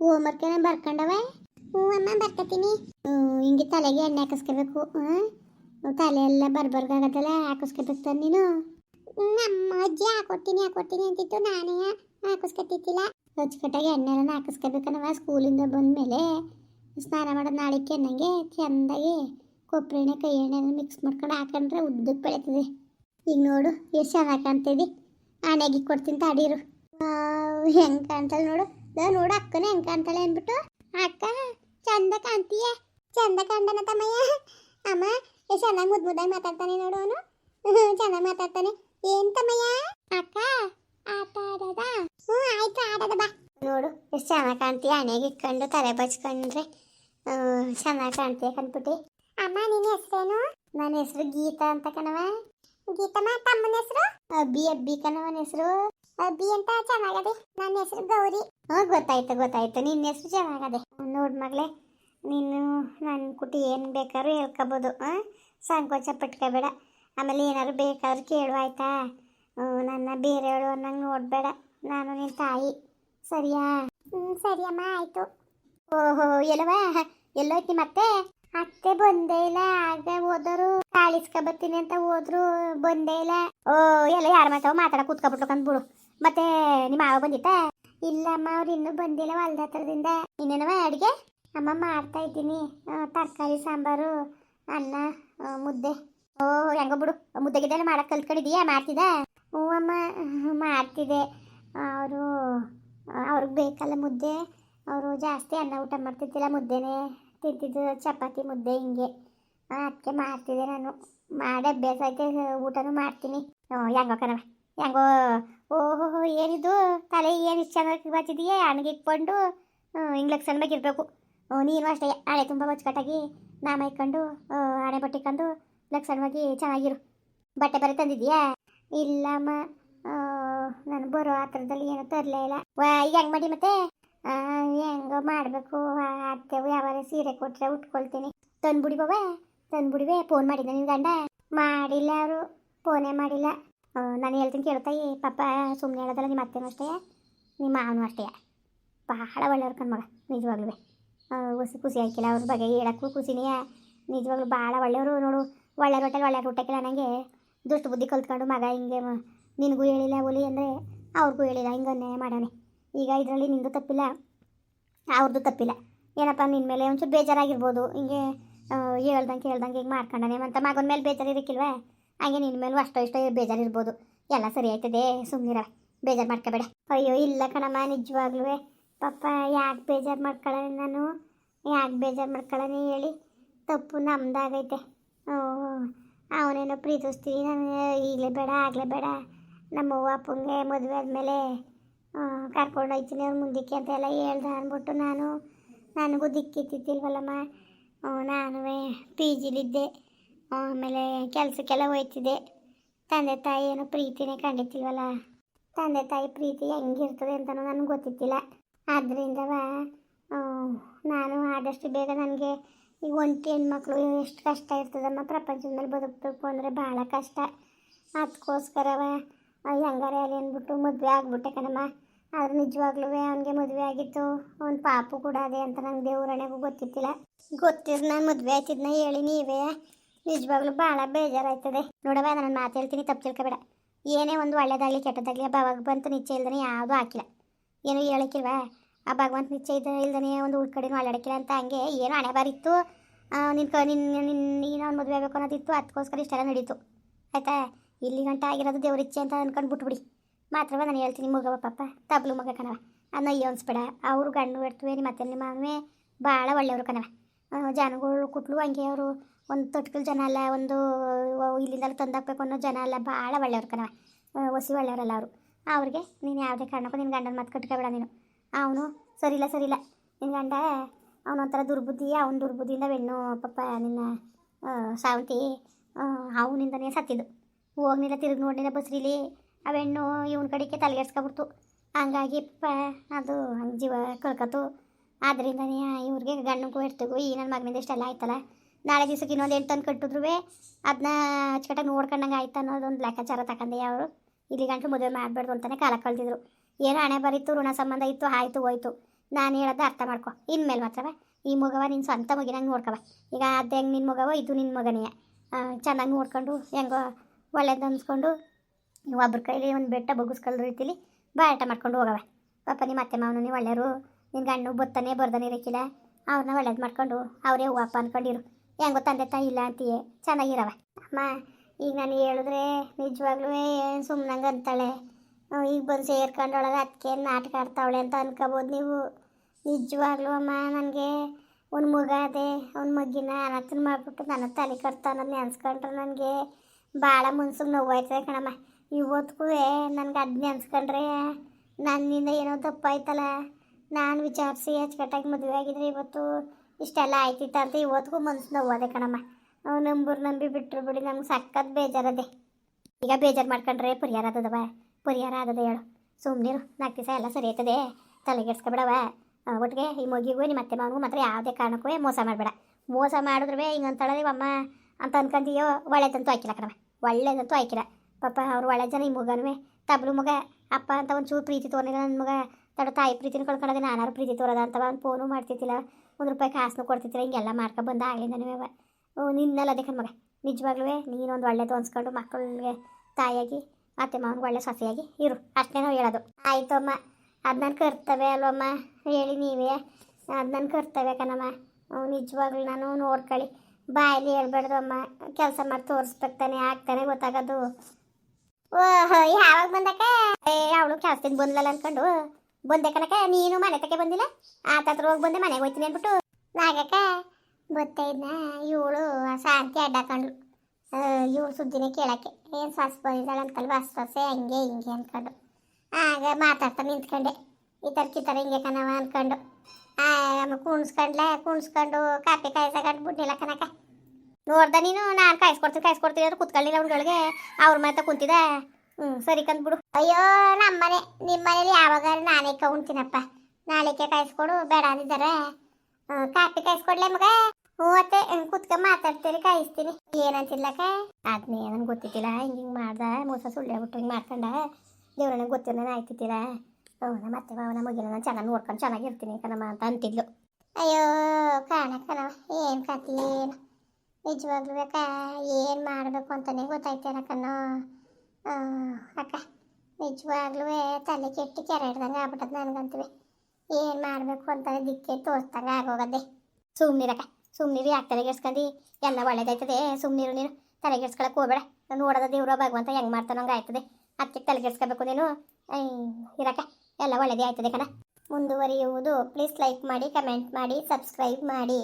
Homework ಏನ ಬರ್ಕೊಂಡವ? ಹ್ಞೂ ಅಮ್ಮ ಬರ್ಕತೀನಿ ಹಿಂಗೆ ತಲೆಗೆ ಎಣ್ಣೆ ಹಾಕಿಸ್ಕೋಬೇಕು ತಲೆ ಎಲ್ಲ ಬರ್ಬರ್ಗಾಗತ್ತಲ್ಲ, ಹಾಕಿಸ್ಕೋಬೇಕು ತಾನೆ ನೀನು? ನಮ್ಮ ಅಜ್ಜಿ, ಹಾಕೊಡ್ತೀನಿ ಹಾಕೊಡ್ತೀನಿ ಅಂತಿತ್ತು, ನಾನೇ ಹಾಕಿಸ್ಕೊತಿತ್ತಿಲ್ಲ ಅಚ್ಚುಕಟ್ಟಾಗಿ ಎಣ್ಣೆನ ಹಾಕಿಸ್ಕೋಬೇಕನ್ನವ ಸ್ಕೂಲಿಂದ ಬಂದಮೇಲೆ. ಸ್ನಾನ ಮಾಡೋದು ನಾಳಿಕೆ ನನಗೆ ಚೆಂದಾಗಿ ಕೊಬ್ಬರಿ ಎಣ್ಣೆ ಕೈ ಎಣ್ಣೆ ಮಿಕ್ಸ್ ಮಾಡ್ಕೊಂಡು ಹಾಕೊಂಡ್ರೆ ಉದ್ದಕ್ಕೆ ಬೆಳೀತದೆ. ಈಗ ನೋಡು, ಎಷ್ಟು ಚೆನ್ನಾಗಿ ಕಾಣ್ತಿದ್ದಿ ಆನೆಗೆ ಕೊಡ್ತೀನಿ ತಡೀರು. ಹೆಂಗೆ ಕಾಣ್ತಲ್ಲ ನೋಡು. ನೋಡು ಅಕ್ಕನ ಹೆಂಗೆ ಕಾಣ್ತಾಳೆ ಅಂದ್ಬಿಟ್ಟು. ಅಕ್ಕ, ಚಂದ ಕಾಣ್ತೀಯ? ಚಂದ ಕಾಣ್ದನ ತಮ್ಮಯ್ಯ. ಅಮ್ಮ ಚೆನ್ನಾಗಿ ಮುದ್ದು ಮುದ್ದಾಗಿ ಮಾತಾಡ್ತಾನೆ ನೋಡು ಅವನು. ಚೆನ್ನಾಗಿ ಮಾತಾಡ್ತಾನೆ. ಏನ್ ತಮ್ಮಯ್ಯ? ಅಕ್ಕ, ಆಟ ಆಡದ? ಹ್ಞೂ ಆಯ್ತು, ಆಡದ ಬಾ. ನೋಡು, ಎಷ್ಟು ಚೆನ್ನಾಗಿ ಕಾಣ್ತೀಯ? ಹಣೆಗೆ ಇಟ್ಕೊಂಡು, ತಲೆ ಬಚ್ಕೊಂಡ್ರೆ. ಚೆನ್ನಾಗಿ ಕಾಣ್ತೀಯ ಕಂದ್ಬಿಟ್ಟು ಅಮ್ಮ ನಿನ್ನ ಹೆಸರೇನು? ನನ್ನ ಹೆಸರು ಗೀತಾ ಅಂತ ಕಣವ ಗೀತಮ್ಮ, ತಮ್ಮನ ಹೆಸರು? ಅಬ್ಬಿ ಅಬ್ಬಿ ಕಣವನ ಹೆಸರು. ಅಬ್ಬಿ ಅಂತ ಚೆನ್ನಾಗದೆ. ನನ್ನ ಹೆಸರು ಗೌರಿ. ಹ್ಞೂ ಗೊತ್ತಾಯ್ತು ಗೊತ್ತಾಯ್ತು. ನಿನ್ನ ಹೆಸರು ಚೆನ್ನಾಗದೆ. ನೋಡು ಮಗಳೇ, ನೀನು ನನ್ನ ಕುಟಿ ಏನು ಬೇಕಾದ್ರೂ ಹೇಳ್ಕೊಬೋದು. ಹಾಂ ಸಂಕೋಚ ಪಟ್ಕೋಬೇಡ. ಆಮೇಲೆ ಏನಾದ್ರು ಬೇಕಾದ್ರೂ ಕೇಳು, ಆಯ್ತಾ? ನನ್ನ ಬೇರೆಯವಳು ಅನ್ನಂಗೆ ನೋಡಬೇಡ. ನಾನು ನಿನ್ನ ತಾಯಿ. ಸರಿಯಾ? ಹ್ಞೂ ಸರಿಯಮ್ಮ, ಆಯಿತು. ಓಹೋ, ಎಲ್ಲವ? ಎಲ್ಲೋಯ್ತಿ ಮತ್ತೆ ಅತ್ತೆ? ಬಂದೇ ಇಲ್ಲ. ಆಗ ಹೋದರು ಕಾಳಿಸ್ಕೊಬತ್ತೀನಿ ಅಂತ ಹೋದ್ರು, ಬಂದೇ ಇಲ್ಲ. ಓ, ಎಲ್ಲ ಯಾರು ಮಾತಾವ ಮಾತಾಡ ಕೂತ್ಕೊಬಿಟ್ಟು ಕಂದ್ಬಿಡು. ಮತ್ತೆ ನಿಮ್ಮ ಮಾವ ಬಂದಿತ್ತಾ? ಇಲ್ಲಮ್ಮ, ಅವ್ರು ಇನ್ನೂ ಬಂದಿಲ್ಲ ಹೊಲ್ದ ಹತ್ರದಿಂದ. ಇನ್ನೇನವ ಅಡುಗೆ? ಅಮ್ಮ ಮಾಡ್ತಾ ಇದ್ದೀನಿ. ತರಕಾರಿ, ಸಾಂಬಾರು, ಅನ್ನ ಮುದ್ದೆ. ಓ, ಹೆಂಗೋ ಬಿಡು. ಮುದ್ದೆ ಗಿದ್ದೆಲ್ಲ ಮಾಡಕ್ಕೆ ಕಲ್ತ್ಕೊಂಡಿದೀಯಾ? ಮಾಡ್ತಿದ್ದ ಹ್ಞೂ ಅಮ್ಮ ಮಾಡ್ತಿದ್ದೆ ಅವರು ಅವ್ರಿಗೆ ಬೇಕಲ್ಲ ಮುದ್ದೆ. ಅವರು ಜಾಸ್ತಿ ಅನ್ನ ಊಟ ಮಾಡ್ತಿದ್ದಿಲ್ಲ ಮುದ್ದೆನೇ. ತಿಂತಿದ್ದು ಚಪಾತಿ, ಮುದ್ದೆ ಹಿಂಗೆ. ಅದಕ್ಕೆ ಮಾಡ್ತಿದ್ದೆ ನಾನು. ಮಾಡಿ ಅಭ್ಯಾಸ ಐತೆ ಊಟನೂ ಮಾಡ್ತೀನಿ. ಹೆಂಗೋ ಕಣವ ಹೆಂಗೋ ಓಹೋ ಏನಿದು? ತಲೆ ಏನು ಇಷ್ಟು ಚೆನ್ನಾಗಿ ಬರ್ತಿದೀಯ? ಹಣ್ಣಿಗೆ ಇಟ್ಕೊಂಡು ಹಿಂಗ್ಲಕ್ಕೆ ಇರಬೇಕು. ನೀನು ಅಷ್ಟೇ ಹಣೆ ತುಂಬ ಬಚ್ಕಟ್ಟಾಗಿ ನಾಮ ಇಟ್ಕೊಂಡು ಆ, ಹಣೆ ಬಟ್ಟಿಕೊಂಡು ಲಕ್ಷಣವಾಗಿ ಚೆನ್ನಾಗಿರು. ಬಟ್ಟೆ ಬರೀ ತಂದಿದ್ಯಾ ಇಲ್ಲಮ್ಮ. ನಾನು ಬರೋ ಹತ್ರದಲ್ಲಿ ಏನೂ ತರಲೇ ಇಲ್ಲ. ವಾ ಈಗ ಹೆಂಗೆ ಮಾಡಿ ಮತ್ತೆ? ಆ, ಹೆಂಗೋ ಮಾಡಬೇಕು. ಅತ್ತೆ ಯಾವಾಗ ಸೀರೆ ಕೊಟ್ಟರೆ ಉಟ್ಕೊಳ್ತೀನಿ. ತಂದ್ಬಿಡಿ ಬಾಬಾ ತಂದ್ಬಿಡಿವೆ? ಫೋನ್ ಮಾಡಿದ್ದೆ ನಿನ್ನ ಗಂಡ? ಮಾಡಿಲ್ಲ ಅವರು ಫೋನೇ ಮಾಡಿಲ್ಲ. ಆ, ನಾನು ಹೇಳ್ತೀನಿ ಕೇಳ್ತಾಯಿ ಪಾಪ ಸುಮ್ಮನೆ ಹೇಳೋದಲ್ಲ ನಿಮ್ಮ ಅತ್ತೆನೂ ಅಷ್ಟೇ ನಿಮ್ಮ ಮಾವನೂ ಅಷ್ಟೇ. ಬಹಳ ಒಳ್ಳೆಯವ್ರ ಕಣ್ಮಗ ನಿಜವಾಗ್ಲೂ ಹೊಸ ಖುಷಿ ಆಯ್ಕಿಲ್ಲ ಅವ್ರ ಬಗ್ಗೆ ಹೇಳೋಕ್ಕೂ ಖುಷಿನೇ. ನಿಜವಾಗ್ಲೂ ಭಾಳ ಒಳ್ಳೆಯವರು, ನೋಡು. ಒಳ್ಳೆ ರೊಟ್ಟೆಲಿ ಒಳ್ಳೆ ರೊಟ್ಟೆಕಿಲ್ಲ ನನಗೆ ದುಷ್ಟು ಬುದ್ಧಿ ಕಲ್ತ್ಕೊಂಡು ಮಗ ಹಿಂಗೆ ನಿನಗೂ ಹೇಳಿಲ್ಲ ಒಲಿ ಅಂದರೆ ಅವ್ರಿಗೂ ಹೇಳಿಲ್ಲ ಹಿಂಗೆ ಅನ್ಯಾಯ ಈಗ ಇದರಲ್ಲಿ ನಿಂದು ತಪ್ಪಿಲ್ಲ ಅವ್ರದ್ದು ತಪ್ಪಿಲ್ಲ. ಏನಪ್ಪ ನಿನ್ನ ಮೇಲೆ ಒಂಚೂರು ಬೇಜಾರಾಗಿರ್ಬೋದು. ಹಿಂಗೆ ಹೇಳ್ದಂಗೆ ಹೇಳ್ದಂಗೆ ಹಿಂಗೆ ಮಾಡ್ಕೊಂಡಾನೆ ಮತ್ತು ಮಗನ ಮೇಲೆ ಬೇಜಾರು ಇರಕ್ಕಿಲ್ವೇ? ಹಂಗೆ ನಿನ್ನ ಮೇಲೂ ಅಷ್ಟೋ ಇಷ್ಟೋ ಬೇಜಾರು ಇರ್ಬೋದು ಎಲ್ಲ ಸರಿ ಆಯ್ತದೆ ಸುಮ್ಮನಿರ ಬೇಜಾರು ಮಾಡ್ಕೋಬೇಡ. ಅಯ್ಯೋ, ಇಲ್ಲ ಕಣಮ್ಮ ನಿಜವಾಗ್ಲೂ ಪಾಪ, ಯಾಕೆ ಬೇಜಾರು ಮಾಡ್ಕೊಳ್ಳೋಣ ನಾನು? ಯಾಕೆ ಬೇಜಾರು ಮಾಡ್ಕೊಳ್ಳೋಣ ಹೇಳಿ. ತಪ್ಪು ನಮ್ದಾಗೈತೆ. ಅವನೇನೋ ಪ್ರೀತಿಸ್ತೀನಿ, ನಾನು ಈಗಲೇ ಬೇಡ, ಆಗಲೇ ಬೇಡ. ನಮ್ಮವ್ವ ಅಪ್ಪಂಗೆ ಮದುವೆ ಆದಮೇಲೆ ಕರ್ಕೊಂಡು ಹೋಗ್ತೀನಿ ಅವ್ರ ಮುಂದಕ್ಕೆ ಅಂತ ಎಲ್ಲ ಹೇಳ್ದೆ ಅಂದ್ಬಿಟ್ಟು ನಾನು, ನನಗೂ ದಿಕ್ಕಿತ್ತಿಲ್ವಲ್ಲಮ್ಮ ನಾನು ಪಿ ಜಿಲಿದ್ದೆ ಆಮೇಲೆ ಕೆಲಸಕ್ಕೆಲ್ಲ ಹೋಯ್ತಿದ್ದೆ. ತಂದೆ ತಾಯಿ ಏನು ಪ್ರೀತಿನೇ ಕಂಡಿತಿಲ್ವಲ್ಲ ತಂದೆ ತಾಯಿ ಪ್ರೀತಿ ಹೆಂಗಿರ್ತದೆ ಅಂತಲೂ ನನಗೆ ಗೊತ್ತಿತ್ತಿಲ್ಲ. ಆದ್ದರಿಂದವ ನಾನು ಆದಷ್ಟು ಬೇಗ ನನಗೆ ಈಗ ಒಂಟಿ ಹೆಣ್ಮಕ್ಳು ಎಷ್ಟು ಕಷ್ಟ ಇರ್ತದಮ್ಮ ಪ್ರಪಂಚದ ಮೇಲೆ ಬದುಕಬೇಕು ಅಂದರೆ ಭಾಳ ಕಷ್ಟ. ಅದಕ್ಕೋಸ್ಕರವ ಹೆಂಗಾರೆ ಅಲ್ಲಿ ಅಂದ್ಬಿಟ್ಟು ಮದುವೆ ಆಗ್ಬಿಟ್ಟೆ ಕಣಮ್ಮ. ಆದ್ರೆ ನಿಜವಾಗ್ಲೂ ಅವನಿಗೆ ಮದುವೆ ಆಗಿತ್ತು. ಅವ್ನ ಪಾಪು ಕೂಡ ಅದೇ ಅಂತ ನಂಗೆ ದೇವ್ರಣೆಗೂ ಗೊತ್ತಿತ್ತಿಲ್ಲ. ಗೊತ್ತಿರ್ ನಾನು ಮದುವೆ ಆಯ್ತಿದ್ನ ಹೇಳಿ ನೀವೇ. ನಿಜವಾಗ್ಲೂ ಭಾಳ ಬೇಜಾರಾಯ್ತದೆ. ನೋಡವ ನಾನು ಮಾತು ಹೇಳ್ತೀನಿ, ತಪ್ಪು ತಿಳ್ಕೊಬೇಡ. ಏನೇ ಒಂದು ಒಳ್ಳೇದಾಗಲಿ, ಕೆಟ್ಟದಾಗಲಿ, ಆ ಭಗವಂತ ನಿಚ್ಚೆ ಇಲ್ದನೇ ಯಾವುದೂ ಹಾಕಿಲ್ಲ. ಏನು ಹೇಳಕ್ಕಿಲ್ವಾ? ಆ ಭಗವಂತ ನಿಚ್ಚೆ ಇದ್ದ ಇಲ್ದನೇ ಒಂದು ಉಳ್ಕಡೆನೂ ಅಲ್ಲಾಡಕ್ಕಿಲ್ಲ ಅಂತ ಹಂಗೆ ಏನು ಹಣೆ ಬಾರಿತ್ತು ನಿನ್ನ ಕ ನಿನ್ನ ನಿನ್ನ ನೀನು ಅವ್ನು ಮದುವೆ ಆಗಬೇಕು ಅನ್ನೋದಿತ್ತು ಅದಕ್ಕೋಸ್ಕರ ಇಷ್ಟೆಲ್ಲ ನಡೀತು. ಆಯ್ತಾ? ಇಲ್ಲಿ ಗಂಟ ಆಗಿರೋದು ದೇವ್ರ ಇಚ್ಛೆ ಅಂತ ಅಂದ್ಕೊಂಡು ಬಿಟ್ಬಿಡಿ. ಮಾತ್ರವ ನಾನು ಹೇಳ್ತೀನಿ ಮಗವ ಪಾಪ. ತಬ್ಲು ಮಗ ಕಣವ ಅನ್ನ ಅನ್ಸ್ಬೇಡ. ಅವರು ಗಂಡು ಇಡ್ತುವೆ ನಿಮ್ಮ ಮತ್ತೆ ನಿಮ್ಮ ಭಾಳ ಒಳ್ಳೆಯವರು ಕಣವ ಜನಗಳು ಕುಟ್ಲು, ಹಂಗೆ ಅವರು ಒಂದು ತೊಟ್ಕಲ್ ಜನ ಅಲ್ಲ, ಒಂದು ಇಲ್ಲಿಂದಲ್ಲ ತಂದಾಕ್ಬೇಕು ಅನ್ನೋ ಜನ ಅಲ್ಲ, ಭಾಳ ಒಳ್ಳೆಯವ್ರು ಕಣವ ಹೊಸಿ ಒಳ್ಳೆಯವರಲ್ಲ ಅವರು. ಅವ್ರಿಗೆ ನೀನು ಯಾವುದೇ ಕಾರಣಕ್ಕೂ ನಿನ್ನ ಗಂಡನ ಮಾತು ಕಟ್ಕೋಬೇಡ ನೀನು. ಅವನು ಸರಿಲ್ಲ ಸರಿಲ್ಲ ನಿನ್ನ ಗಂಡ ಅವನೊಂಥರ ದುರ್ಬುದ್ಧಿ, ಅವನ ದುರ್ಬುದ್ಧಿಯಿಂದ ಬೆಣ್ಣು, ಪಪ್ಪ, ನಿನ್ನ ಸಾವಂತಿ ಅವನಿಂದನೇ ಸತ್ತಿದ್ದು. ಹೋಗ್ನಿಲ್ಲ, ತಿರುಗಿ ನೋಡ್ನಿಲ್ಲ ಬಸ್ರಿಲಿ, ಆ ಹೆಣ್ಣು ಇವನ ಕಡೆಗೆ ತಲೆಗೆಡ್ಸ್ಕೊಬಿಡ್ತು. ಹಂಗಾಗಿ ಪ, ಅದು ಜೀವ ಕಳ್ಕೊತು. ಆದ್ರಿಂದನೇ ಇವ್ರಿಗೆ ಗಂಡನಿಗೂ ಇರ್ತಿಗೂ ಈ ನನ್ನ ಮಗನಿಂದ ಇಷ್ಟೆಲ್ಲ ಆಯ್ತಲ್ಲ? ನಾಳೆ ದಿವ್ಸಕ್ಕೆ ಇನ್ನೊಂದು ಎಂಟು ತಂದು ಕಟ್ಟಿದ್ರು ಅದನ್ನ ಅಚ್ಚುಕಟ್ಟಾಗಿ ನೋಡ್ಕೊಂಡಂಗೆ ಆಯ್ತು ಅನ್ನೋದೊಂದು ಲೆಕ್ಕಾಚಾರ ತಗೊಂಡೆ ಅವರು. ಇಲ್ಲಿ ಗಂಟು ಮದುವೆ ಮಾಡಬಾರ್ದು ಅಂತಲೇ ಕಾಲ ಕಳೆದಿದ್ರು. ಏನೋ ಹಣೆ ಬರೀತು ಋಣ ಸಂಬಂಧ ಇತ್ತು, ಆಯಿತು, ಹೋಯ್ತು. ನಾನು ಹೇಳೋದು ಅರ್ಥ ಮಾಡ್ಕೊ. ಇನ್ಮೇಲೆ ಮಾತ್ರವ ಈ ಮಗವ ನಿನ್ನ ಸ್ವಂತ ಮಗಿನಂಗೆ ನೋಡ್ಕವ ಈಗ ಅದು ಹೆಂಗೆ ನಿನ್ನ ಮಗವ, ಇದು ನಿನ್ನ ಮಗನೇ. ಚೆನ್ನಾಗಿ ನೋಡ್ಕೊಂಡು, ಹೆಂಗೋ ಒಳ್ಳೇದು ಅನ್ಸ್ಕೊಂಡು ಒಬ್ರ ಕೈಲಿ ಒಂದು ಬೆಟ್ಟ ಬಗ್ಗಿಸ್ಕೊಳ್ಳೋ ರೀತಿಲಿ ಬಾಯಾಟ ಮಾಡ್ಕೊಂಡು ಹೋಗವ. ಪಾಪ ನಿಮ್ಮ ಅತ್ತೆ ಮಾವನು ನೀವು ಒಳ್ಳೆಯರು ನಿನ್ನ ಗಂಡು ಬತ್ತಾನೆ ಬರ್ದಾನೆ ಇರಕ್ಕಿಲ್ಲ ಅವ್ರನ್ನ ಒಳ್ಳೇದು ಮಾಡ್ಕೊಂಡು, ಅವರೇ ಹೂವಪ್ಪ ಅನ್ಕೊಂಡಿರು. ಹೆಂಗೋ ತಂದೆ ತಾಯಿ ಇಲ್ಲ ಅಂತೀಯೇ? ಚೆನ್ನಾಗಿರವ ಅಮ್ಮ, ಈಗ ನಾನು ಹೇಳಿದ್ರೆ ನಿಜವಾಗ್ಲೂ ಏನು ಸುಮ್ಮನಂಗೆ ಅಂತಾಳೆ. ಈಗ ಬಂದು ಸೇರ್ಕೊಂಡೊಳಗೆ ಅದಕ್ಕೆ ನಾಟಕ ಆಡ್ತಾವಳೆ ಅಂತ ಅನ್ಕೋಬೋದು ನೀವು. ನಿಜವಾಗ್ಲೂ ಅಮ್ಮ, ನನಗೆ ಒಂದು ಮಗ ಅದೇ. ಅವ್ನ ಮಗಿನ ಅನತನ ಮಾಡಿಬಿಟ್ಟು ನನ್ನ ತಲೆ ಕಟ್ತಾನ ನೆನ್ಸ್ಕೊಂಡ್ರೆ ನನಗೆ ಭಾಳ ಮನ್ಸಿಗೆ ನೋವಾಯ್ತದೆ ಕಣಮ್ಮ. ಇವತ್ತಿಗೂ ನನಗೆ ಅದು ನೆನ್ಸ್ಕೊಂಡ್ರೆ ನನ್ನಿಂದ ಏನೋ ತಪ್ಪಾಯ್ತಲ್ಲ. ನಾನು ವಿಚಾರಿಸಿ ಅಚ್ಚುಕಟ್ಟಾಗಿ ಮದುವೆ ಆಗಿದ್ರೆ ಇವತ್ತು ಇಷ್ಟೆಲ್ಲ ಆಯ್ತಿತ್ತ ಅಂತ ಇವತ್ತಿಗೂ ಮನ್ಸು ನೋವಾದೆ ಕಣಮ್ಮ. ಅವ್ನು ನಂಬೂರು ನಂಬಿ ಬಿಟ್ಟರು ಬಿಡಿ ನಮ್ಗೆ ಸಖತ್ ಬೇಜಾರದೆ. ಈಗ ಬೇಜಾರು ಮಾಡ್ಕೊಂಡ್ರೆ ಪರಿಹಾರ ಆದದವ ಪರಿಹಾರ ಆದದ ಹೇಳು. ಸುಮ್ಮನಿರು ನಾಲ್ಕು ದಿವಸ ಎಲ್ಲ ಸರಿ ಆಯ್ತದೆ. ತಲೆಗೆಡ್ಸ್ಕೊಬಿಡವ. ಒಟ್ಟಿಗೆ ಈ ಮಗಿಗೂ ನಿಮ್ಮ ಅತ್ತೆ ಮಾವನಿಗೂ ಮಾತ್ರ ಯಾವುದೇ ಕಾರಣಕ್ಕೂ ಮೋಸ ಮಾಡಬೇಡ. ಮೋಸ ಮಾಡಿದ್ರು ಹಿಂಗಂತಾಳೆ ಅಮ್ಮ ಅಂತ ಅನ್ಕೊಂತೀಯೋ, ಒಳ್ಳೇದಂತೂ ಆಯ್ಕಿಲ್ಲ ಕಣವ ಒಳ್ಳೇದಂತೂ ಆಯ್ಕಿಲ್ಲ ಪಾಪ ಅವ್ರು ಒಳ್ಳೆ ಜನ ಈ ಮಗನೂ ತಬ್ಲು ಮಗ, ಅಪ್ಪ ಅಂತ ಒಂಚೂರು ಪ್ರೀತಿ ತೋರಿಲ್ಲ ನನ್ನ ಮಗ. ತಡ ತಾಯಿ ಪ್ರೀತಿನ ಕಳ್ಕೊಳ್ಳೋದೆ ನಾನಾರು ಪ್ರೀತಿ ತೋರದ ಅಂತವ ಅವ್ನು ಫೋನು ಮಾಡ್ತಿದ್ದಿಲ್ಲ. ಒಂದು ರೂಪಾಯಿ ಕಾಸನ್ನು ಕೊಡ್ತಿದ್ರೆ ಹಿಂಗೆಲ್ಲ ಮಾರ್ಕ ಬಂದ ಆಗ್ಲಿಂದನೇ ಓ, ನಿನ್ನಲ್ಲ ಅದಕ್ಕೆ ಮಗ. ನಿಜವಾಗ್ಲೂ ನೀನೊಂದು ಒಳ್ಳೇದು ಅನ್ಸ್ಕೊಂಡು ಮಕ್ಕಳಿಗೆ ತಾಯಿಯಾಗಿ, ಅತ್ತೆ ಮಾವನಿಗೆ ಒಳ್ಳೆ ಸೊಸೆಯಾಗಿ ಇರು. ಅಷ್ಟೇ ನಾವು ಹೇಳೋದು. ಆಯಿತು ಅಮ್ಮ ಅದು ನನ್ನ ಕರ್ತವ್ಯ ಅಲ್ವಮ್ಮ. ಹೇಳಿ ನೀವೇ. ಅದು ನನ್ನ ಕರ್ತವ್ಯ ಕಣಮ್ಮ. ನಿಜವಾಗ್ಲೂ ನಾನು ನೋಡ್ಕೊಳ್ಳಿ ಬಾಯಲ್ಲಿ ಹೇಳ್ಬಾರ್ದು ಅಮ್ಮ. ಕೆಲಸ ಮಾಡಿ ತೋರಿಸ್ಬೇಕು ತಾನೆ. ಆಗ್ತಾನೆ ಗೊತ್ತಾಗೋದು. ಓಹೋ, ಯಾವಾಗ ಬಂದಕ್ಕೆ? ಅವಳು ಕೆಲಸದಿಂದ ಬಂದ್ಲಲ್ಲ ಅನ್ಕೊಂಡು. ಬಂದೆ ಕನಕ ನೀನು ಮನೆ ತಕ್ಕೆ ಬಂದಿಲ್ಲ? ಆತ ಹತ್ರ ಹೋಗಿ ಬಂದೆ, ಮನೆಗೆ ಹೋಯ್ತೀನಿ ಅಂದ್ಬಿಟ್ಟು. ನಾಗಕ್ಕ ಗೊತ್ತೈದ್ನ ಇವಳು ಶಾಂತಿ ಅಡ್ಡಾಕೊಂಡ್ರು ಇವಳು ಸುದ್ದಿನೇ ಕೇಳಕ್ಕೆ. ಏನು ಸಾಸ್ ಬಂದಿದ್ದಾಳೆ ಅನ್ಕೊಂಡು ವಾಸ ಸೊಸೆ, ಹಂಗೆ ಹಿಂಗೆ ಅಂದ್ಕೊಂಡು ಆಗ ಮಾತಾಡ್ತಾ ನಿಂತ್ಕೊಂಡೆ. ಈ ಥರ ಕಿತ್ತರ ಹಿಂಗೆ ಕಣವ ಅಂದ್ಕೊಂಡು ಆಮೇಲೆ ಕುಣಿಸ್ಕೊಂಡ್ಲೆ, ಕುಣಿಸ್ಕೊಂಡು ಕಾಪಿ ಕಾಯಿಸಕೊಂಡು ಬಿಡ್ಲಿಲ್ಲ ಕನಕ ನೋಡ್ದೆ ನೀನು, ನಾನು ಕಾಯಿಸ್ಕೊಡ್ತೀನಿ ಕಾಯಿಸ್ಕೊಡ್ತೀನಿ ಅಂದ್ರೆ ಕುತ್ಕೊಳ್ಳಿಲ್ಲ ಅವ್ನುಗಳಿಗೆ ಅವ್ರ ಮತ್ತೆ ಕುಂತಿದ ಹ್ಞೂ ಸರಿ ಕಂದ್ಬಿಡು ಅಯ್ಯೋ, ನಮ್ಮನೆ ನಿಮ್ಮ ಮನೇಲಿ ಯಾವಾಗ ನಾನೇ ಉಣ್ತೀನಪ್ಪ. ನಾಳೆಗೆ ಕಾಯಿಸ್ಕೊಡು, ಬೇಡ ಅಂದಿದ್ದಾರೆ. ಕಾಪಿ ಕಾಯಿಸ್ಕೊಡ್ಲೆ ಮಗ? ಹ್ಞೂ ಅತ್ತೆ ಕುತ್ಕೊಂಡ್ ಮಾತಾಡ್ತೀರಿ, ಕಾಯಿಸ್ತೀನಿ. ಏನಂತಿಲ್ಲಕ್ಕ ಅದ್ನೇ ನನ್ಗೆ ಗೊತ್ತಿದ್ದಿಲ್ಲ, ಹಿಂಗೆ ಹಿಂಗೆ ಮಾಡ್ದ ಮೋಸ ಸುಳ್ಳೆ ಬಿಟ್ಟು ಹಿಂಗೆ ಮಾಡ್ಕೊಂಡ. ನನಗೆ ನಾನು ಆಯ್ತಿದ್ದೀರ ಹ್ಞೂ ಮತ್ತೆ ಅವನ ಮಗಿನ ನಾನು ಚೆನ್ನಾಗಿ ನೋಡ್ಕೊಂಡು ಚೆನ್ನಾಗಿರ್ತೀನಿ ಕಣಮ್ಮ ಅಂತ ಅಂತಿದ್ಲು. ಅಯ್ಯೋ, ಕಾಣ ಕಣವ ಏನು ಕತಿ ಏನು? ನಿಜವಾಗ್ಲೂ ಬೇಕಾ ಏನು ಮಾಡಬೇಕು ಅಂತಲೇ ಗೊತ್ತಾಯ್ತೇನ ಕಣ್ಣೋ ಅಕ್ಕ. ನಿಜವಾಗ್ಲೂ ತಲೆ ಕೆಟ್ಟು ಕೆರೆ ಹಿಡ್ದಂಗೆ ಆಗ್ಬಿಟ್ಟದ ನನಗಂತೂ. ಏನು ಮಾಡಬೇಕು ಅಂತ ದಿಕ್ಕೆ ತೋರ್ಸ್ದಂಗೆ ಆಗೋಗದೆ. ಸುಮ್ಮನಿರಕ್ಕ ಸುಮ್ಮನಿರಿ ಯಾಕೆ ತಲೆಗೆಡ್ಸ್ಕೊಂಡು ಎಲ್ಲ ಒಳ್ಳೇದಾಯ್ತದೆ ಸುಮ್ಮನಿರು ನೀನು. ತಲೆಗೆಡ್ಸ್ಕೊಳಕ್ಕೆ ಹೋಗ್ಬೇಡ. ನೋಡೋದ ದೇವ್ರ ಭಗವಂತ ಹೆಂಗೆ ಮಾಡ್ತಾನಂಗೆ ಆಯ್ತದೆ. ಅದಕ್ಕೆ ತಲೆಗೆಡ್ಸ್ಕೋಬೇಕು ನೀನು. ಇರಕ್ಕ ಎಲ್ಲ ಒಳ್ಳೇದೇ ಆಯ್ತದೆ ಕಣ. ಮುಂದುವರಿಯುವುದು ಪ್ಲೀಸ್ ಲೈಕ್ ಮಾಡಿ ಕಮೆಂಟ್ ಮಾಡಿ ಸಬ್ಸ್ಕ್ರೈಬ್ ಮಾಡಿ.